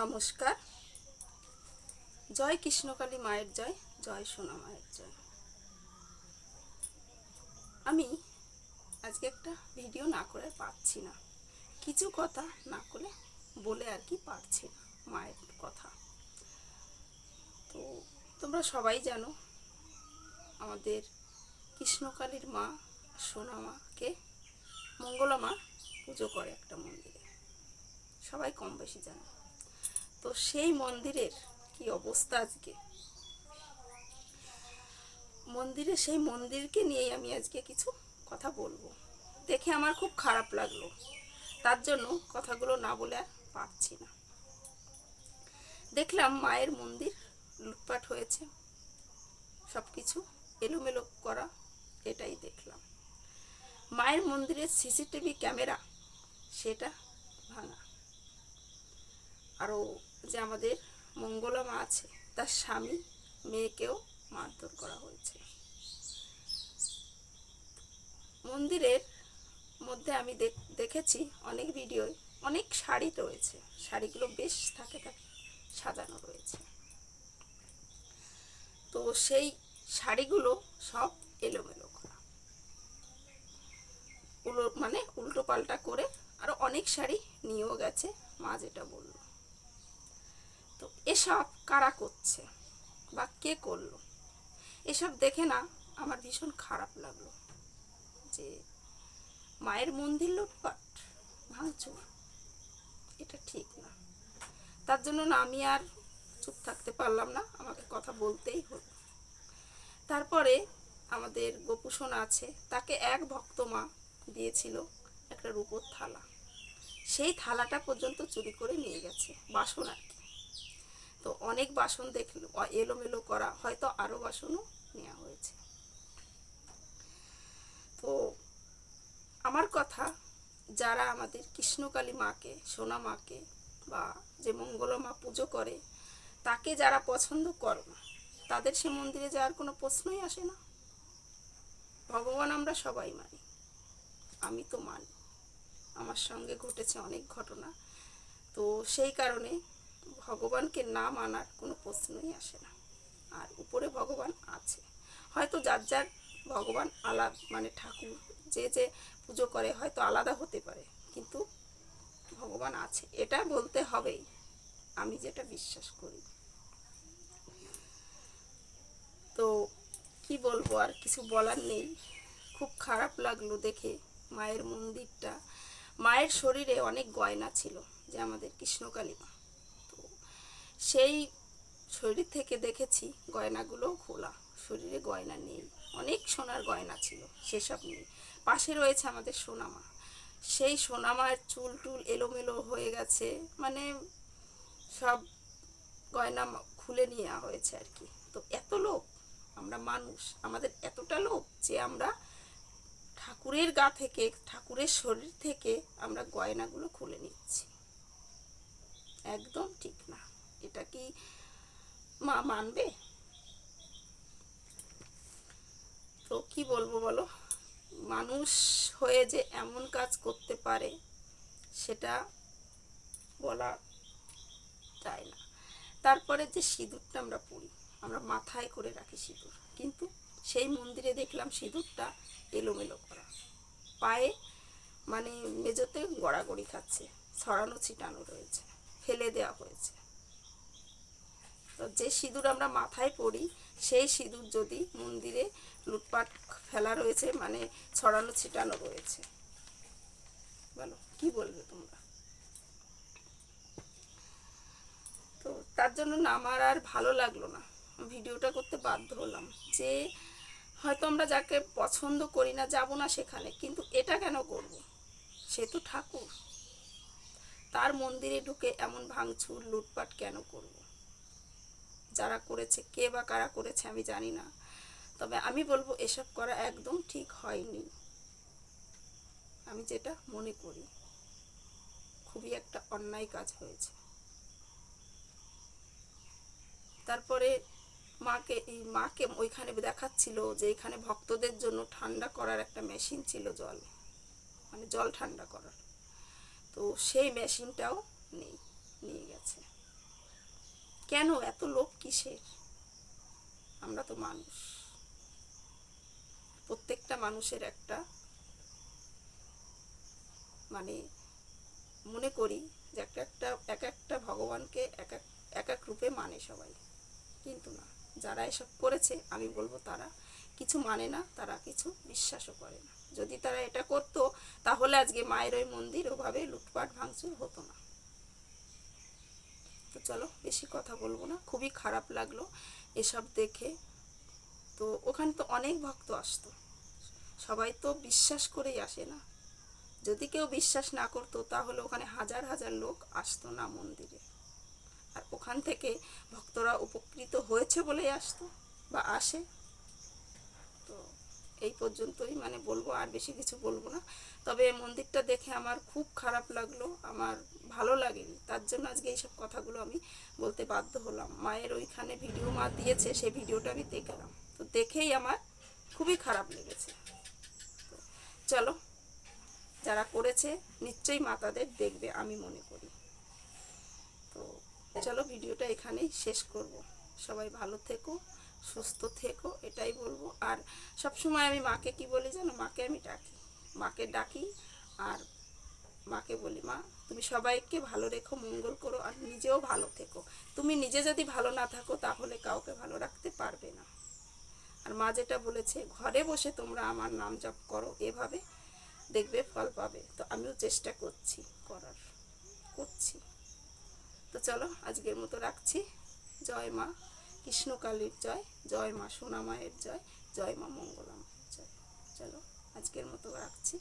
নমস্কার। জয় কৃষ্ণকালী মায়ের জয় জয় সোনা মায়ের জয়। আমি আজকে একটা ভিডিও না করে পারছি না। কিছু কথা না করে বলে আর কি পারছি না মায়ের কথা। তো তোমরা সবাই জানো আমাদের কৃষ্ণকালীর মা, সোনা মাকে মঙ্গলা মা পুজো করে একটা মন্দিরে। সবাই কম বেশি জানে। তো সেই মন্দিরের কি অবস্থা আজকে? মন্দিরে সেই মন্দিরকে নিয়েই আমি আজকে কিছু কথা বলব। দেখে আমার খুব খারাপ লাগল। তার জন্য কথাগুলো না বলে আর পারছি না। দেখলাম মায়ের মন্দির লুটপাট হয়েছে। সব কিছু এলোমেলো করা, এটাই দেখলাম। মায়ের মন্দিরের সিসিটিভি ক্যামেরা, সেটা ভাঙা। আরও যে আমাদের মঙ্গলা মা আছে, তার স্বামী মেয়েকেও মারধর করা হয়েছে। মন্দিরের মধ্যে আমি দেখ- দেখেছি অনেক ভিডিওয় অনেক শাড়ি রয়েছে। শাড়িগুলো বেশ থাকে থাকে সাজানো রয়েছে। তো সেই শাড়িগুলো সব এলোমেলো করা। উলো মানে উল্টো পাল্টা করে আরও অনেক শাড়ি নিয়েও গেছে, মা যেটা বলল। তো এসব কারা করছে? বা কে করল? এসব দেখে না আমার ভীষণ খারাপ লাগল যে মায়ের মন্দির লুটপাট? ভাঙচুর। এটা ঠিক না। তার জন্য না আমি আর চুপ থাকতে পারলাম না। আমাকে কথা বলতেই হলো। তারপরে আমাদের গোপুসোনা আছে, তাকে এক ভক্ত মা দিয়েছিল একটা রূপোর থালা। সেই থালাটা পর্যন্ত চুরি করে নিয়ে গেছে, বাসন আর কি। তো অনেক বাসন দেখল এলোমেলো করা, হয়তো আরও বাসনও নেওয়া হয়েছে। তো আমার কথা, যারা আমাদের কৃষ্ণকালী মাকে, সোনা মাকে বা যে মঙ্গলা মা পুজো করে, তাকে যারা পছন্দ করো না, তাদের সে মন্দিরে যাওয়ার কোনো প্রশ্নই আসে না। ভগবান আমরা সবাই মানি, আমি তো মানি। আমার সঙ্গে ঘটেছে অনেক ঘটনা। তো সেই কারণে ভগবানকে না মানার কোনো প্রশ্নই আসে না। আর উপরে ভগবান আছে। হয়তো যার যার ভগবান আলাদা মানে ঠাকুর যে যে পুজো করে হয়তো আলাদা হতে পারে, কিন্তু ভগবান আছে। এটা বলতে হবেই, আমি যেটা বিশ্বাস করি। তো কি বলব আর কিছু বলার নেই। খুব খারাপ লাগল দেখে মায়ের মন্দিরটা। মায়ের শরীরে অনেক গয়না ছিল যে আমাদের কৃষ্ণকালী মা। সেই শরীর থেকে দেখেছি গয়নাগুলো খোলা। শরীরে গয়না নেই। অনেক সোনার গয়না ছিল, সেসব নেই। পাশে রয়েছে আমাদের সোনামা। সেই সোনামার চুল টুল এলোমেলো হয়ে গেছে। মানে সব গয়না খুলে নেওয়া হয়েছে আর কি। তো এত লোক, আমরা মানুষ, আমাদের এতটা লোক যে আমরা ঠাকুরের গা থেকে, ঠাকুরের শরীর থেকে আমরা গয়নাগুলো খুলে নিচ্ছি। একদম ঠিক না। এটা কি মা মানবে? তো কি বলব বলো? মানুষ হয়ে যে এমন কাজ করতে পারে, সেটা বলা যায় না। তারপরে যে সিঁদুরটা আমরা পরি, আমরা মাথায় করে রাখি সিঁদুর। কিন্তু সেই মন্দিরে দেখলাম সিঁদুরটা এলোমেলো করা। পায়ে মানে মেজোতে গড়াগড়ি খাচ্ছে, ছড়ানো ছিটানো রয়েছে, ফেলে দেওয়া হয়েছে। তো যে সিঁদুর আমরা মাথায় পড়ি, সেই সিঁদুর যদি মন্দিরে লুটপাট ফেলা রয়েছে মানে ছড়ানো, ছিটানো রয়েছে। বলো, কি বলবে তোমরা? তো তার জন্য আমার আর ভালো লাগল না। ভিডিওটা করতে বাধ্য হলাম যে হয়তো আমরা যাকে পছন্দ করি না, যাব না সেখানে, কিন্তু এটা কেন করব? সে তো ঠাকুর। তার মন্দিরে ঢুকে এমন ভাঙচুর, লুটপাট কেন করব? যারা করেছে, কে বা কারা করেছে আমি জানি না। তবে আমি বলব এসব করা একদম ঠিক হয়নি। আমি যেটা মনে করি, খুবই একটা অন্যায় কাজ হয়েছে। তারপরে মাকে, এই মাকে ওইখানে দেখাচ্ছিল যে এখানে ভক্তদের জন্য ঠান্ডা করার একটা মেশিন ছিল জল। মানে জল ঠান্ডা করার। তো সেই মেশিনটাও নেই, নিয়ে গেছে। কেন এত লোভ কিসের? আমরা তো মানুষ। প্রত্যেকটা মানুষের একটা মানে মনে করি যে একটা একটা, এক একটা ভগবানকে এক এক এক এক রূপে মানে সবাই। কিন্তু না, যারা এসব করেছে, আমি বলব তারা কিছু মানে না, তারা কিছু বিশ্বাসও করে না। যদি তারা এটা করতো, তাহলে আজকে মায়ের ওই মন্দির ওভাবে লুটপাট, ভাঙচুর হতো না। তো চলো, বেশি কথা বলব না। খুবই খারাপ লাগল এসব দেখে। তো ওখানে তো অনেক ভক্ত আসতো। সবাই তো বিশ্বাস করেই আসে না। যদি কেউ বিশ্বাস না করতো, তাহলে ওখানে হাজার হাজার লোক আসতো না মন্দিরে। আর ওখান থেকে ভক্তরা উপকৃত হয়েছে বলেই আসতো বা আসে। এই পর্যন্তই। মানে বলব আর বেশি কিছু বলব না। তবে মন্দিরটা দেখে আমার খুব খারাপ লাগল, আমার ভালো লাগেনি। তার জন্য আজকে এইসব কথাগুলো আমি বলতে বাধ্য হলাম। মায়ের ওইখানে ভিডিও মা দিয়েছে সেই ভিডিওটা আমি দেখলাম। তো দেখেই আমার খুবই খারাপ লেগেছে। চলো, যারা করেছে, নিশ্চয়ই মা তাদের দেখবে, আমি মনে করি। তো চলো, ভিডিওটা এখানেই শেষ করব। সবাই ভালো থেকো। সুস্থ থেকো, এটাই বলব। আর সব সময় আমি মাকে কি বলি জানো? মাকে আমি ডাকি। মাকে ডাকি আর মাকে বলি, মা, তুমি সবাইকে ভালো রেখো, মঙ্গল করো আর নিজেও ভালো থেকো। তুমি নিজে যদি ভালো না থাকো, তাহলে কাউকে ভালো রাখতে পারবে না। আর মা যেটা বলেছে, ঘরে বসে তোমরা আমার নাম জপ করো, এভাবে দেখবে ফল পাবে। তো আমিও চেষ্টা করছি করার, করছি। তো চলো, আজকের মতো রাখছি। জয় মা। কৃষ্ণকালীর জয় জয় মা সোনামায়ের জয় জয় মা মঙ্গলামায়ের জয়। চলো আজকের মতো রাখছি।